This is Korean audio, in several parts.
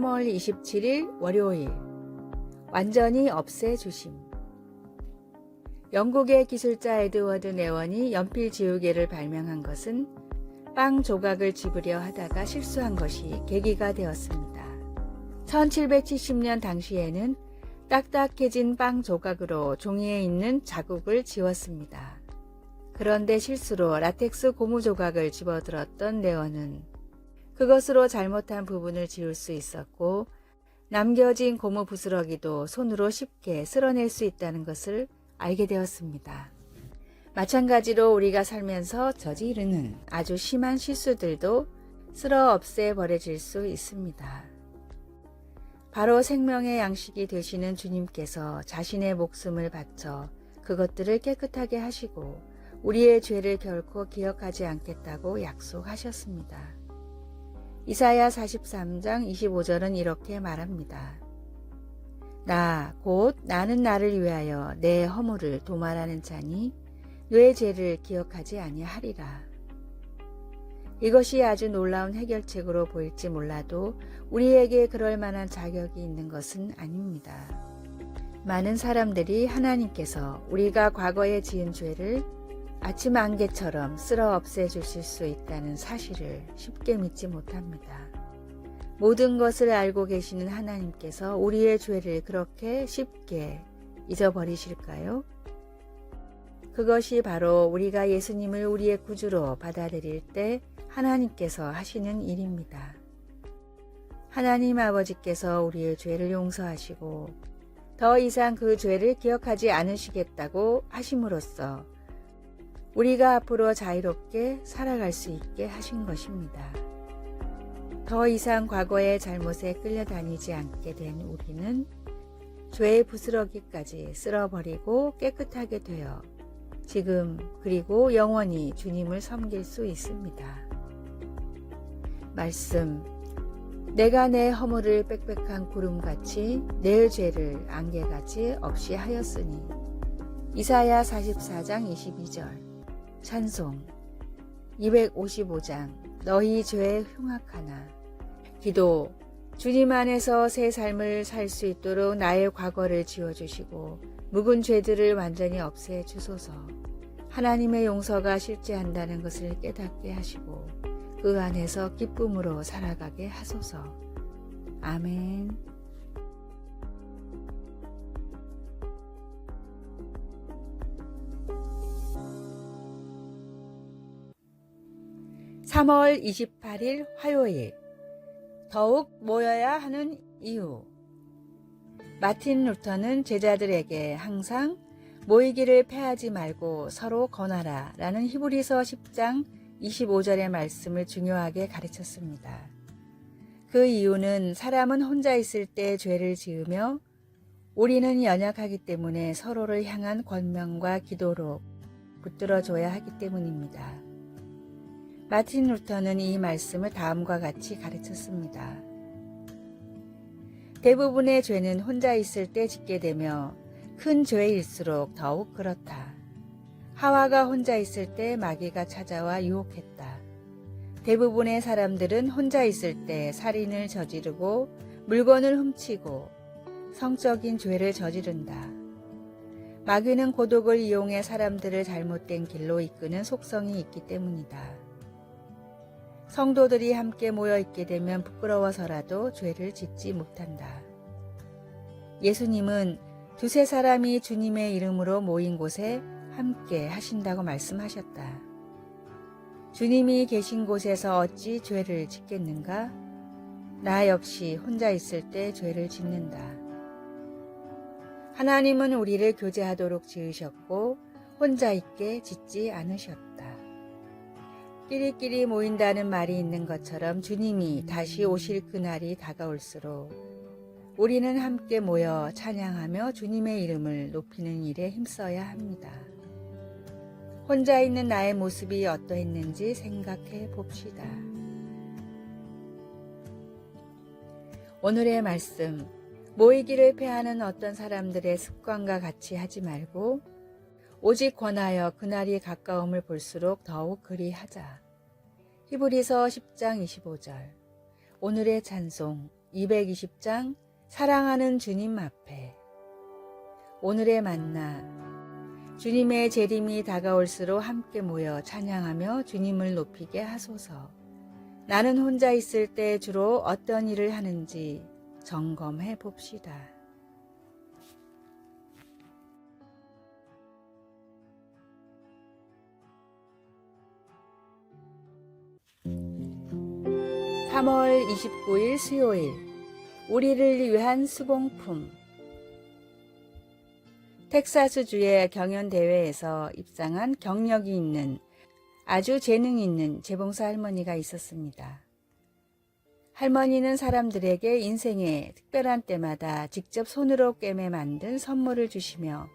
3월 27일 월요일 완전히 없애 주심 영국의 기술자 에드워드 네원이 연필 지우개를 발명한 것은 빵 조각을 집으려 하다가 실수한 것이 계기가 되었습니다. 1770년 당시에는 딱딱해진 빵 조각으로 종이에 있는 자국을 지웠습니다. 그런데 실수로 라텍스 고무 조각을 집어들었던 네원은 그것으로 잘못한 부분을 지울 수 있었고 남겨진 고무 부스러기도 손으로 쉽게 쓸어낼 수 있다는 것을 알게 되었습니다. 마찬가지로 우리가 살면서 저지르는 아주 심한 실수들도 쓸어 없애 버려질 수 있습니다. 바로 생명의 양식이 되시는 주님께서 자신의 목숨을 바쳐 그것들을 깨끗하게 하시고 우리의 죄를 결코 기억하지 않겠다고 약속하셨습니다. 이사야 43장 25절은 이렇게 말합니다. 나, 곧 나는 나를 위하여 내 허물을 도말하는 자니 뇌 죄를 기억하지 아니하리라. 이것이 아주 놀라운 해결책으로 보일지 몰라도 우리에게 그럴 만한 자격이 있는 것은 아닙니다. 많은 사람들이 하나님께서 우리가 과거에 지은 죄를 아침 안개처럼 쓸어 없애 주실 수 있다는 사실을 쉽게 믿지 못합니다. 모든 것을 알고 계시는 하나님께서 우리의 죄를 그렇게 쉽게 잊어버리실까요? 그것이 바로 우리가 예수님을 우리의 구주로 받아들일 때 하나님께서 하시는 일입니다. 하나님 아버지께서 우리의 죄를 용서하시고 더 이상 그 죄를 기억하지 않으시겠다고 하심으로써 우리가 앞으로 자유롭게 살아갈 수 있게 하신 것입니다. 더 이상 과거의 잘못에 끌려다니지 않게 된 우리는 죄의 부스러기까지 쓸어버리고 깨끗하게 되어 지금 그리고 영원히 주님을 섬길 수 있습니다. 말씀 내가 내 허물을 빽빽한 구름같이 내 죄를 안개같이 없이 하였으니 이사야 44장 22절 찬송 255장 너희 죄 흉악하나. 기도 주님 안에서 새 삶을 살 수 있도록 나의 과거를 지워주시고 묵은 죄들을 완전히 없애 주소서. 하나님의 용서가 실제한다는 것을 깨닫게 하시고 그 안에서 기쁨으로 살아가게 하소서. 아멘 3월 28일 화요일 더욱 모여야 하는 이유 마틴 루터는 제자들에게 항상 모이기를 패하지 말고 서로 권하라 라는 히브리서 10장 25절의 말씀을 중요하게 가르쳤습니다. 그 이유는 사람은 혼자 있을 때 죄를 지으며 우리는 연약하기 때문에 서로를 향한 권명과 기도로 붙들어줘야 하기 때문입니다. 마틴 루터는 이 말씀을 다음과 같이 가르쳤습니다. 대부분의 죄는 혼자 있을 때 짓게 되며 큰 죄일수록 더욱 그렇다. 하와가 혼자 있을 때 마귀가 찾아와 유혹했다. 대부분의 사람들은 혼자 있을 때 살인을 저지르고 물건을 훔치고 성적인 죄를 저지른다. 마귀는 고독을 이용해 사람들을 잘못된 길로 이끄는 속성이 있기 때문이다. 성도들이 함께 모여 있게 되면 부끄러워서라도 죄를 짓지 못한다. 예수님은 두세 사람이 주님의 이름으로 모인 곳에 함께 하신다고 말씀하셨다. 주님이 계신 곳에서 어찌 죄를 짓겠는가? 나 역시 혼자 있을 때 죄를 짓는다. 하나님은 우리를 교제하도록 지으셨고 혼자 있게 짓지 않으셨다. 끼리끼리 모인다는 말이 있는 것처럼 주님이 다시 오실 그날이 다가올수록 우리는 함께 모여 찬양하며 주님의 이름을 높이는 일에 힘써야 합니다. 혼자 있는 나의 모습이 어떠했는지 생각해 봅시다. 오늘의 말씀, 모이기를 패하는 어떤 사람들의 습관과 같이 하지 말고 오직 권하여 그날이 가까움을 볼수록 더욱 그리하자. 히브리서 10장 25절 오늘의 찬송 220장 사랑하는 주님 앞에 오늘의 만나 주님의 재림이 다가올수록 함께 모여 찬양하며 주님을 높이게 하소서. 나는 혼자 있을 때 주로 어떤 일을 하는지 점검해 봅시다. (3월 29일) 수요일 우리를 위한 수공품 텍사스주의 경연대회에서 입상한 경력이 있는 아주 재능 있는 재봉사 할머니가 있었습니다. 할머니는 사람들에게 인생의 특별한 때마다 직접 손으로 꿰매 만든 선물을 주시며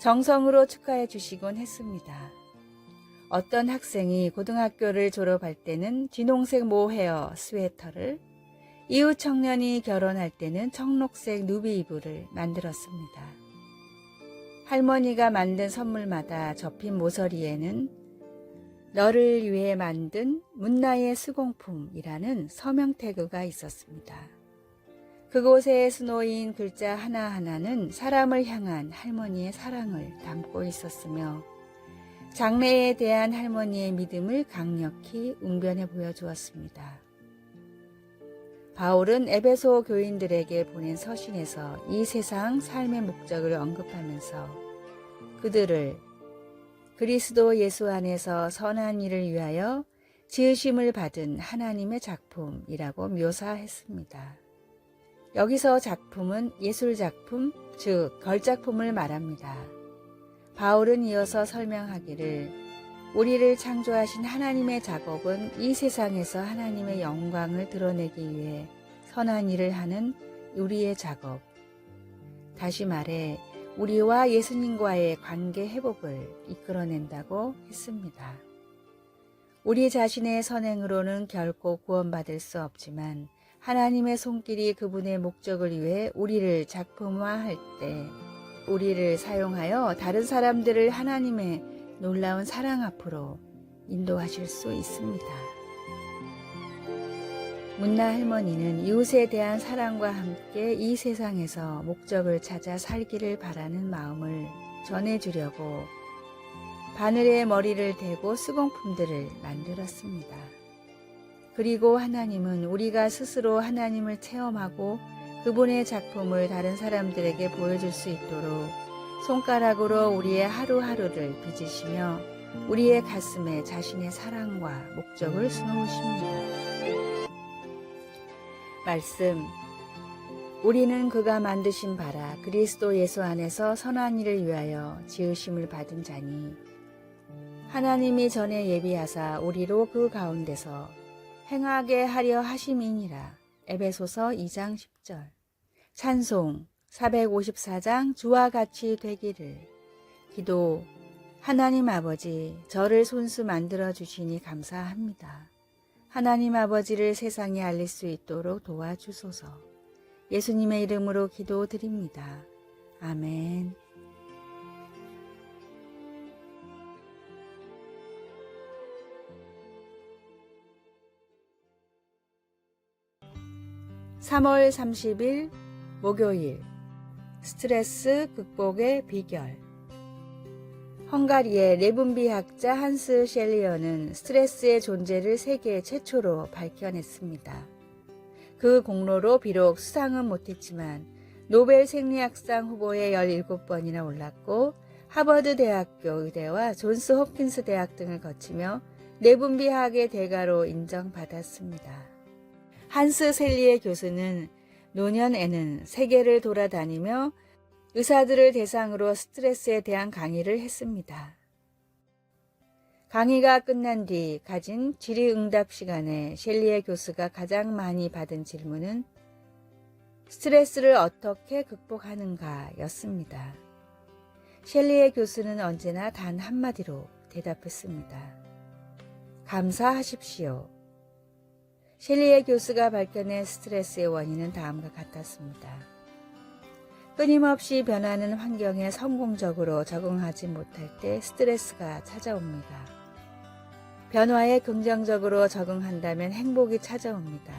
정성으로 축하해 주시곤 했습니다. 어떤 학생이 고등학교를 졸업할 때는 진홍색 모헤어 스웨터를, 이웃 청년이 결혼할 때는 청록색 누비 이불을 만들었습니다. 할머니가 만든 선물마다 접힌 모서리에는 너를 위해 만든 문나의 수공품이라는 서명 태그가 있었습니다. 그곳에 수놓인 글자 하나하나는 사람을 향한 할머니의 사랑을 담고 있었으며 장래에 대한 할머니의 믿음을 강력히 웅변해 보여주었습니다. 바울은 에베소 교인들에게 보낸 서신에서 이 세상 삶의 목적을 언급하면서 그들을 그리스도 예수 안에서 선한 일을 위하여 지으심을 받은 하나님의 작품이라고 묘사했습니다. 여기서 작품은 예술 작품, 즉, 걸작품을 말합니다. 바울은 이어서 설명하기를 우리를 창조하신 하나님의 작업은 이 세상에서 하나님의 영광을 드러내기 위해 선한 일을 하는 우리의 작업. 다시 말해, 우리와 예수님과의 관계 회복을 이끌어낸다고 했습니다. 우리 자신의 선행으로는 결코 구원받을 수 없지만 하나님의 손길이 그분의 목적을 위해 우리를 작품화할 때 우리를 사용하여 다른 사람들을 하나님의 놀라운 사랑 앞으로 인도하실 수 있습니다. 문나 할머니는 이웃에 대한 사랑과 함께 이 세상에서 목적을 찾아 살기를 바라는 마음을 전해주려고 바늘에 머리를 대고 수공품들을 만들었습니다. 그리고 하나님은 우리가 스스로 하나님을 체험하고 그분의 작품을 다른 사람들에게 보여줄 수 있도록 손가락으로 우리의 하루하루를 빚으시며 우리의 가슴에 자신의 사랑과 목적을 수놓으십니다. 말씀 우리는 그가 만드신 바라 그리스도 예수 안에서 선한 일을 위하여 지으심을 받은 자니 하나님이 전에 예비하사 우리로 그 가운데서 행하게 하려 하심이니라. 에베소서 2장 10절 찬송 454장 주와 같이 되기를 기도 하나님 아버지 저를 손수 만들어 주시니 감사합니다. 하나님 아버지를 세상에 알릴 수 있도록 도와주소서. 예수님의 이름으로 기도드립니다. 아멘. (3월 30일) 목요일 스트레스 극복의 비결 헝가리의 레분비 학자 한스 셸리어는 스트레스의 존재를 세계 최초로 밝혀냈습니다. 그 공로로 비록 수상은 못했지만 노벨 생리학상 후보에 17번이나 올랐고 하버드 대학교 의대와 존스 홉킨스 대학 등을 거치며 내분비학의 대가로 인정받았습니다. 한스 셀리의 교수는 노년에는 세계를 돌아다니며 의사들을 대상으로 스트레스에 대한 강의를 했습니다. 강의가 끝난 뒤 가진 질의응답 시간에 셸리의 교수가 가장 많이 받은 질문은 스트레스를 어떻게 극복하는가 였습니다. 셸리의 교수는 언제나 단 한마디로 대답했습니다. 감사하십시오. 셸리의 교수가 밝혀낸 스트레스의 원인은 다음과 같았습니다. 끊임없이 변하는 환경에 성공적으로 적응하지 못할 때 스트레스가 찾아옵니다. 변화에 긍정적으로 적응한다면 행복이 찾아옵니다.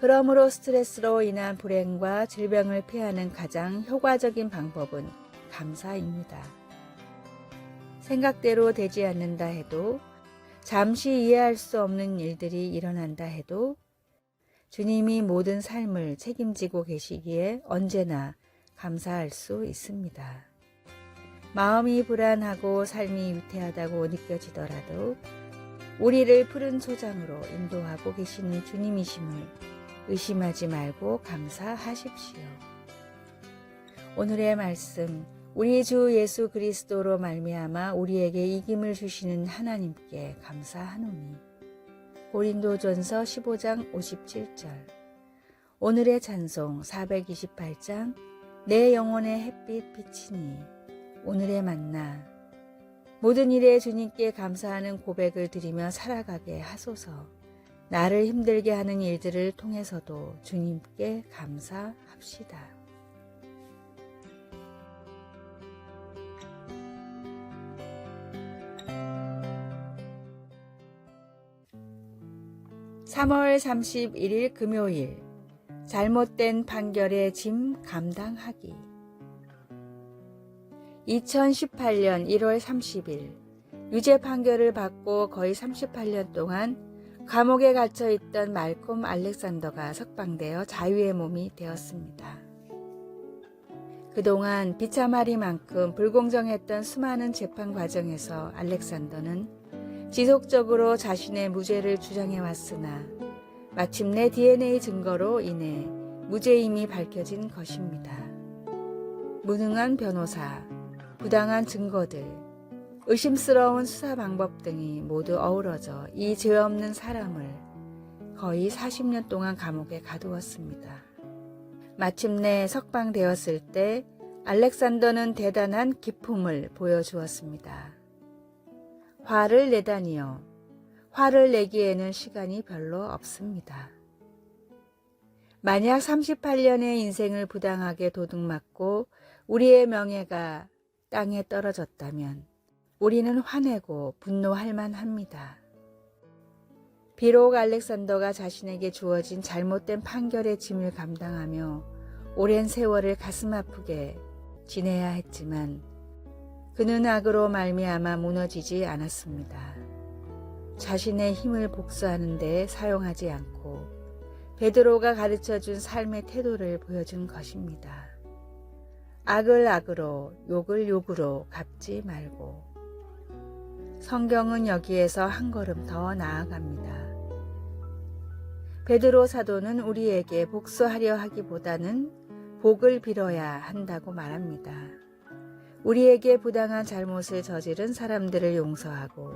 그러므로 스트레스로 인한 불행과 질병을 피하는 가장 효과적인 방법은 감사입니다. 생각대로 되지 않는다 해도 잠시 이해할 수 없는 일들이 일어난다 해도 주님이 모든 삶을 책임지고 계시기에 언제나 감사할 수 있습니다. 마음이 불안하고 삶이 위태하다고 느껴지더라도 우리를 푸른 소장으로 인도하고 계시는 주님이심을 의심하지 말고 감사하십시오. 오늘의 말씀 우리 주 예수 그리스도로 말미암아 우리에게 이김을 주시는 하나님께 감사하노니. 고린도전서 15장 57절. 오늘의 찬송 428장. 내 영혼의 햇빛 비치니 오늘의 만나. 모든 일에 주님께 감사하는 고백을 드리며 살아가게 하소서. 나를 힘들게 하는 일들을 통해서도 주님께 감사합시다. 3월 31일 금요일 잘못된 판결의 짐 감당하기 2018년 1월 30일 유죄 판결을 받고 거의 38년 동안 감옥에 갇혀 있던 말콤 알렉산더가 석방되어 자유의 몸이 되었습니다. 그동안 비참하리만큼 불공정했던 수많은 재판 과정에서 알렉산더는 지속적으로 자신의 무죄를 주장해 왔으나 마침내 DNA 증거로 인해 무죄임이 밝혀진 것입니다. 무능한 변호사, 부당한 증거들, 의심스러운 수사 방법 등이 모두 어우러져 이 죄 없는 사람을 거의 40년 동안 감옥에 가두었습니다. 마침내 석방되었을 때 알렉산더는 대단한 기품을 보여주었습니다. 화를 내다니요. 화를 내기에는 시간이 별로 없습니다. 만약 38년의 인생을 부당하게 도둑맞고 우리의 명예가 땅에 떨어졌다면 우리는 화내고 분노할 만합니다. 비록 알렉산더가 자신에게 주어진 잘못된 판결의 짐을 감당하며 오랜 세월을 가슴 아프게 지내야 했지만 그는 악으로 말미암아 무너지지 않았습니다. 자신의 힘을 복수하는 데 사용하지 않고 베드로가 가르쳐 준 삶의 태도를 보여준 것입니다. 악을 악으로 욕을 욕으로 갚지 말고 성경은 여기에서 한 걸음 더 나아갑니다. 베드로 사도는 우리에게 복수하려 하기보다는 복을 빌어야 한다고 말합니다. 우리에게 부당한 잘못을 저지른 사람들을 용서하고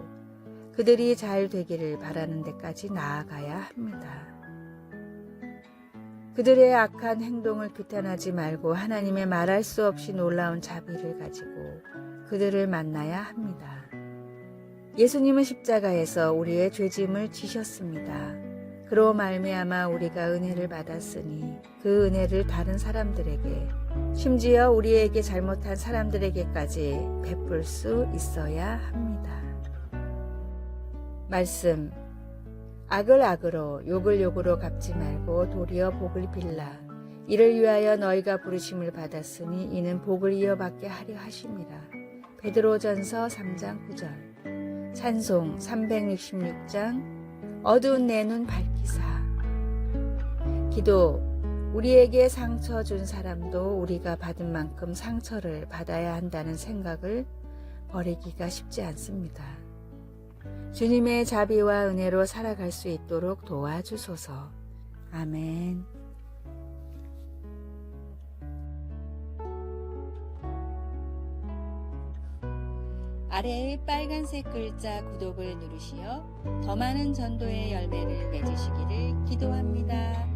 그들이 잘 되기를 바라는 데까지 나아가야 합니다. 그들의 악한 행동을 규탄하지 말고 하나님의 말할 수 없이 놀라운 자비를 가지고 그들을 만나야 합니다. 예수님은 십자가에서 우리의 죄짐을 지셨습니다. 그로 말미암아 우리가 은혜를 받았으니 그 은혜를 다른 사람들에게 심지어 우리에게 잘못한 사람들에게까지 베풀 수 있어야 합니다. 말씀. 악을 악으로 욕을 욕으로 갚지 말고 도리어 복을 빌라. 이를 위하여 너희가 부르심을 받았으니 이는 복을 이어받게 하려 하심이라. 베드로전서 3장 9절. 찬송 366장. 어두운 내 눈 밝히사. 기도 우리에게 상처 준 사람도 우리가 받은 만큼 상처를 받아야 한다는 생각을 버리기가 쉽지 않습니다. 주님의 자비와 은혜로 살아갈 수 있도록 도와주소서. 아멘. 아래의 빨간색 글자 구독을 누르시어 더 많은 전도의 열매를 맺으시기를 기도합니다.